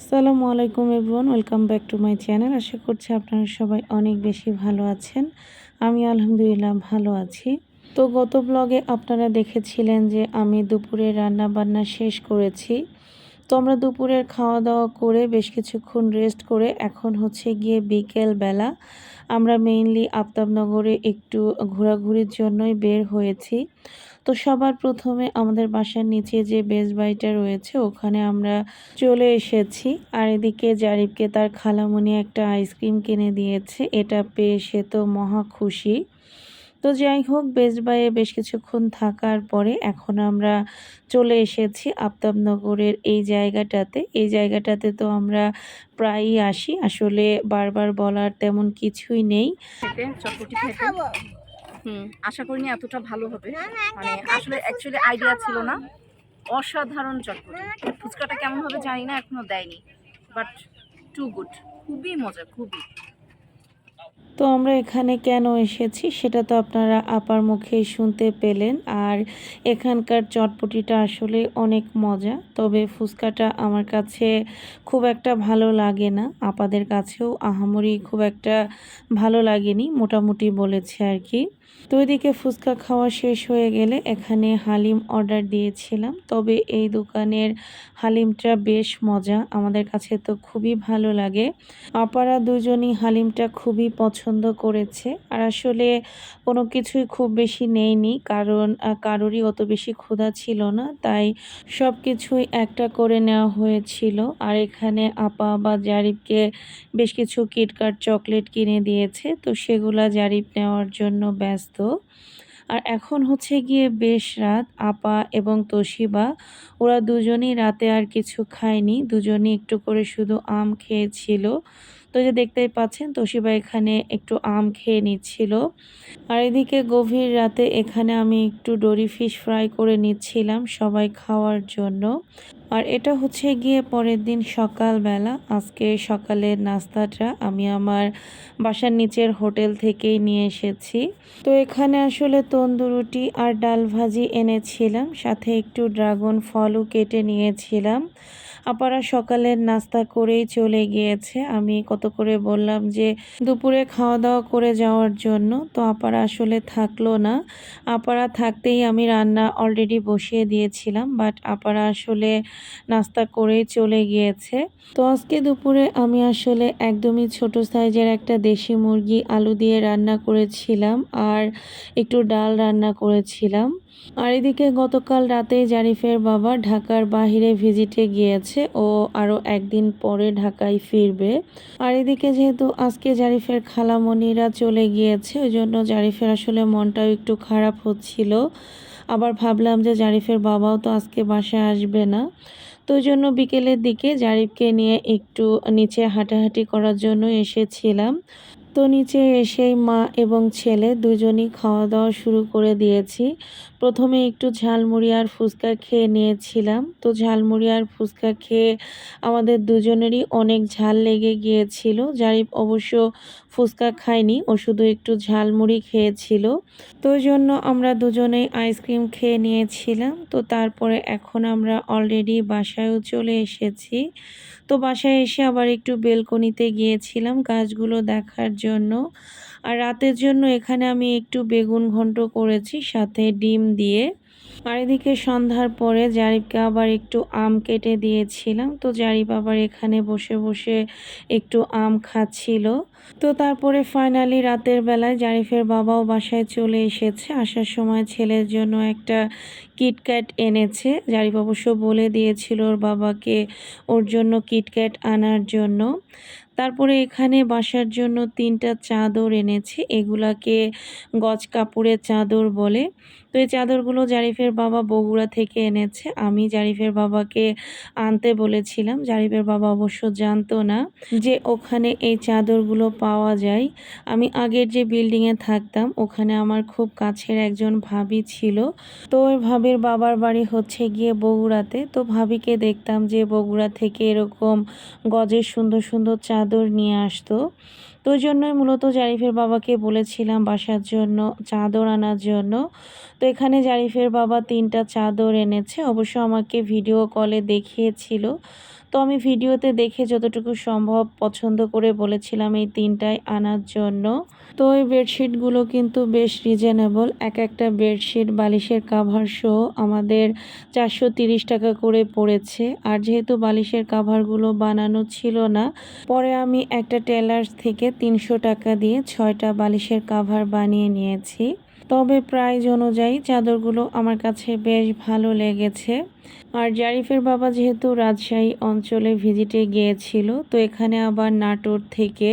আসসালামু আলাইকুম everyone, welcome back to my channel. আশা করছি আপনারা সবাই অনেক বেশি ভালো আছেন। আমি আলহামদুলিল্লাহ ভালো আছি। তো গত ব্লগে আপনারা দেখেছিলেন যে আমি দুপুরে রান্না বান্না শেষ করেছি। তো আমরা দুপুরের খাওয়া দাওয়া করে বেশ কিছুক্ষণ রেস্ট করে এখন হচ্ছে গিয়ে বিকেল বেলা আমরা মেইনলি আফতাবনগরে একটু ঘোরাঘুরির জন্যই বের হয়েছি। তো সবার প্রথমে আমাদের বাসার নিচে যে বেস বাড়িটা রয়েছে, ওখানে আমরা চলে এসেছি। আর এদিকে জারিফকে তার খালামণি একটা আইসক্রিম কিনে দিয়েছে। এটা পেয়ে সে তো মহা খুশি। তো যাই হোক বেস বাইয়ে বেশ কিছুক্ষণ থাকার পরে এখন আমরা চলে এসেছি আফতাবনগরের এই জায়গাটাতে। এই জায়গাটাতে তো আমরা প্রায়ই আসি। আসলে বারবার বলার তেমন কিছুই নেই। হুম আশা করিনি এতটা ভালো হবে। মানে আসলে অ্যাকচুয়ালি আইডিয়া ছিল না। অসাধারণ চটপটি। ফুচকাটা কেমন হবে জানি না এখনও দেয়নি। বাট টু গুড খুবই মজা খুবই। তো আমরা এখানে কেন এসেছি সেটা তো আপনারা আপার মুখেই শুনতে পেলেন। আর এখানকার চটপটিটা আসলে অনেক মজা, তবে ফুচকাটা আমার কাছে খুব একটা ভালো লাগে না। আপাদের কাছেও আহামরি খুব একটা ভালো লাগেনি, মোটামুটি বলেছে আর কি। তো এদিকে ফুচকা খাওয়া শেষ হয়ে গেলে এখানে হালিম অর্ডার দিয়েছিলাম, তবে এই দোকানের হালিমটা বেশ মজা, আমাদের কাছে তো খুবই ভালো লাগে। আপারা দুজনই হালিমটা খুবই পছন্দ করেছে। আর আসলে কোনো কিছুই খুব বেশি নেয়নি, কারণ কারোরই অত বেশি ক্ষুধা ছিল না। তাই সব কিছুই একটা করে নেওয়া হয়েছিল। আর এখানে আপা বা জারিফকে বেশ কিছু কিটকাট চকলেট কিনে দিয়েছে। তো সেগুলা জারিফ নেওয়ার জন্য ব্যস্ত। আর এখন হচ্ছে গিয়ে বেশ রাত। আপা এবং তোশিবা, ওরা দুজনেই রাতে আর কিছু খায়নি। দুজনেই একটু করে শুধু আম খেয়েছিল। তো যে দেখতেই পাচ্ছেন তোশিবা এখানে একটু আম খেয়ে নিচ্ছিল। আর এদিকে গভীর রাতে এখানে আমি একটু ডরি ফিশ ফ্রাই করে নিচ্ছিলাম সবাই খাওয়ার জন্য। আর এটা হচ্ছে গিয়ে পরের দিন সকালবেলা। আজকে সকালের নাস্তাটা আমি আমার বাসার নিচের হোটেল থেকেই নিয়ে এসেছি। তো এখানে আসলে তন্দুরুটি আর ডাল ভাজি এনেছিলাম, সাথে একটু ড্রাগন ফলও কেটে নিয়েছিলাম। আপারা সকালের নাস্তা করেই চলে গিয়েছে। আমি কত করে বললাম যে, দুপুরে খাওয়া দাওয়া করে যাওয়ার জন্য। তো আপারা আসলে থাকল না। আপারা থাকতেই আমি রান্না অলরেডি বসিয়ে দিয়েছিলাম বাট আপারা আসলে নাস্তা করেই চলে গিয়েছে। তো আজকে দুপুরে আমি আসলে একদমই ছোট সাইজের একটা দেশি মুরগি আলু দিয়ে রান্না করেছিলাম আর একটু ডাল রান্না করেছিলাম। আর এদিকে গতকাল রাতে জারিফের বাবা ঢাকার বাহিরে ভিজিটে গিয়েছে। ও আরও একদিন পরে ঢাকায় ফিরবে। আর এদিকে যেহেতু আজকে জারিফের খালামণিরা চলে গিয়েছে, ওই জন্য জারিফের আসলে মনটাও একটু খারাপ হচ্ছিল। আবার ভাবলাম যে জারিফের বাবাও তো আজকে বাসায় আসবে না। তো জন্য বিকেলের দিকে জারিফকে নিয়ে একটু নিচে হাঁটাহাঁটি করার জন্য এসেছিলাম। তো নিচে এসেই মা এবং ছেলে দুজনই খাওয়া দাওয়া শুরু করে দিয়েছি। প্রথমে একটু ঝালমুড়ি আর ফুচকা খেয়ে নিয়েছিলাম। তো ঝালমুড়ি আর ফুচকা খেয়ে আমাদের দুজনেরই অনেক ঝাল লেগে গিয়েছিল। জারিফ অবশ্য ফুচকা খায়নি, ও শুধু একটু ঝালমুড়ি খেয়েছিল। তো জন্য আমরা দুজনেই আইসক্রিম খেয়ে নিয়েছিলাম। তো তারপরে এখন আমরা অলরেডি বাসায়ও চলে এসেছি। তো বাসায় এসে আবার একটু বেলকনিতে গিয়েছিলাম গাছগুলো দেখার জন্য। আর রাতের জন্য এখানে আমি একটু বেগুন ঘন্ট করেছি, সাথে ডিম দিয়ে। আর এদিকে সন্ধ্যার পরে জারিফকে আবার একটু আম কেটে দিয়েছিলাম। তো জারিফ আবার এখানে বসে বসে একটু আম খাচ্ছিল। তো তারপরে ফাইনালি রাতের বেলায় জারিফের বাবাও বাসায় চলে এসেছে। আসার সময় ছেলের জন্য একটা কিটক্যাট এনেছে। জারিফ অবশ্য বলে দিয়েছিল ওর বাবাকে ওর জন্য কিটক্যাট আনার জন্য। তারপরে এখানে বাসার জন্য তিনটা চাদর এনেছে। এগুলাকে গজ কাপড়ের চাদর বলে। তো এই চাদরগুলো জারিফের বাবা বগুড়া থেকে এনেছে। আমি জারিফের বাবাকে আনতে বলেছিলাম। জারিফের বাবা অবশ্য জানতো না যে ওখানে এই চাদরগুলো পাওয়া যায়। আমি আগের যে বিল্ডিংয়ে থাকতাম, ওখানে আমার খুব কাছের একজন ভাবি ছিল। তো ওই ভাবির বাবার বাড়ি হচ্ছে গিয়ে বগুড়াতে। তো ভাবিকে দেখতাম যে বগুড়া থেকে এরকম গজের সুন্দর সুন্দর চাদর নিয়ে আসতো। তো ওই জন্যই মূলত জারিফের বাবাকে বলেছিলাম বাসার জন্য, চাদর আনার জন্য। তো এখানে জারিফের বাবা তিনটা চাদর এনেছে। অবশ্য আমাকে ভিডিও কলে দেখিয়েছিল। তো আমি ভিডিওতে দেখে যতটুকু সম্ভব পছন্দ করে বলেছিলাম এই তিনটাই আনার জন্য। তো এই বেডশিটগুলো কিন্তু বেশ রিজনেবল এক একটা বেডশিট বালিশের কাভার সহ আমাদের চারশো টাকা করে পড়েছে। আর যেহেতু বালিশের কাভারগুলো বানানো ছিল না, পরে আমি একটা টেলার্স থেকে তিনশো টাকা দিয়ে ছয়টা বালিশের কাভার বানিয়ে নিয়েছি। তবে প্রাইজ অনুযায়ী চাদরগুলো আমার কাছে বেশ ভালো লেগেছে। আর জারিফের বাবা যেহেতু রাজশাহী অঞ্চলে ভিজিটে গিয়েছিল, তো এখানে আবার নাটোর থেকে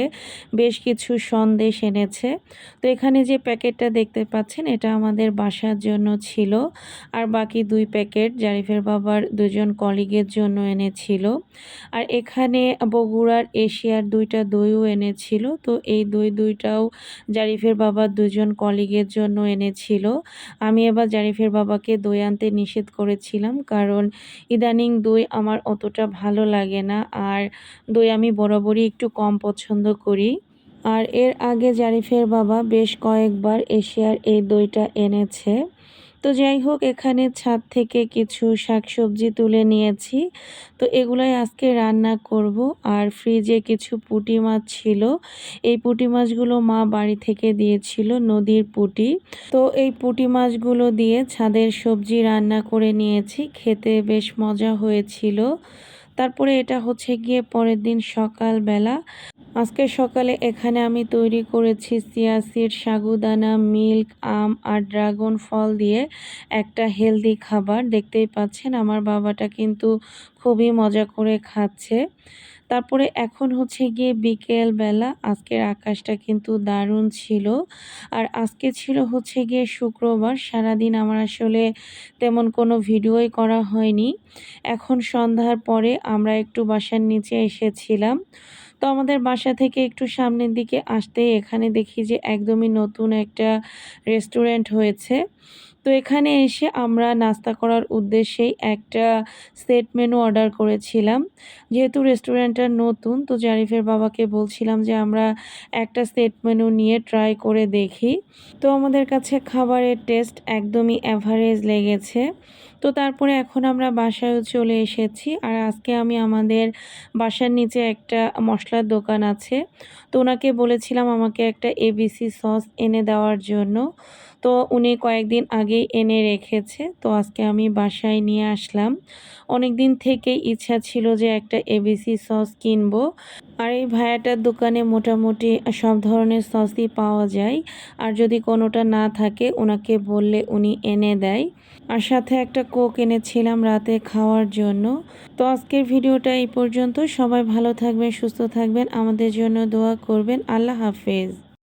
বেশ কিছু সন্দেশ এনেছে। তো এখানে যে প্যাকেটটা দেখতে পাচ্ছেন, এটা আমাদের বাসার জন্য ছিল। আর বাকি দুই প্যাকেট জারিফের বাবার দুজন কলিগের জন্য এনেছিল। আর এখানে বগুড়ার এশিয়ার দুইটা দইও এনেছিল। তো এই দই দুইটাও জারিফের বাবার দুজন কলিগের জন্য এনেছিল। আমি এবার জারিফের বাবাকে দই আনতে নিষেধ করেছিলাম কারণ ইদানিং দই আমার অতটা ভালো লাগে না। আর দই আমি বরাবরই একটু কম পছন্দ করি। আর এর আগে জারিফের বাবা বেশ কয়েকবার এশিয়ার এই দইটা এনেছে। তো যাই হোক, এখানে ছাদ থেকে কিছু শাকসবজি তুলে নিয়েছি। তো এগুলাই আজকে রান্না করব। আর ফ্রিজে কিছু পুটি মাছ ছিল। এই পুটি মাছগুলো মা বাড়ি থেকে দিয়েছিল, নদীর পুটি। তো এই পুটি মাছগুলো দিয়ে ছাদের সবজি রান্না করে নিয়েছি। খেতে বেশ মজা হয়েছিল। তারপরে এটা হচ্ছে গিয়ে পরের দিন সকালবেলা। আজকে সকালে এখানে আমি তৈরি করেছি সিয়াসির সাগুদানা, মিল্ক, আম আর ড্রাগন ফল দিয়ে একটা হেলদি খাবার। দেখতেই পাচ্ছেন, আমার বাবাটা কিন্তু খুবই মজা করে খাচ্ছে। তারপরে এখন হচ্ছে গিয়ে বিকেল বেলা, আজকের আকাশটা কিন্তু দারুণ ছিল। আর আজকে ছিল হচ্ছে গিয়ে শুক্রবার, সারাদিন আমার আসলে তেমন কোনো ভিডিওই করা হয়নি। এখন সন্ধ্যার পরে আমরা একটু বাসার নিচে এসেছিলাম। তো আমাদের বাসা থেকে একটু সামনের দিকে আসতে এখানে দেখি যে একদমই নতুন একটা রেস্টুরেন্ট হয়েছে। তো এখানে এসে আমরা নাস্তা করার উদ্দেশ্যেই একটা সেট মেনু অর্ডার করেছিলাম। যেহেতু রেস্টুরেন্টটা নতুন, তো জারিফের বাবাকে বলছিলাম যে আমরা একটা সেট মেনু নিয়ে ট্রাই করে দেখি। তো আমাদের কাছে খাবারের টেস্ট একদমই অ্যাভারেজ লেগেছে। তো তারপরে এখন আমরা বাসায়ও চলে এসেছি। আর আজকে আমি আমাদের বাসার নিচে একটা মশলার দোকান আছে। তো ওনাকে বলেছিলাম আমাকে একটা এবিসি সস এনে দেওয়ার জন্য। তো উনি কয়েকদিন আগেই এনে রেখেছে। তো আজকে আমি বাসায় নিয়ে আসলাম। অনেক দিন থেকে ইচ্ছা ছিল যে একটা এবিসি সস কিনবো। আর এই ভায়াটার দোকানে মোটামুটি সব ধরনের সসই পাওয়া যায়। আর যদি কোনোটা না থাকে, ওনাকে বললে উনি এনে দেয়। আর সাথে একটা কোক এনেছিলাম রাতে খাওয়ার জন্য। তো আজকের ভিডিওটা এই পর্যন্ত। সবাই ভালো থাকবেন, সুস্থ থাকবেন। আমাদের জন্য দোয়া করবেন। আল্লাহ হাফেজ।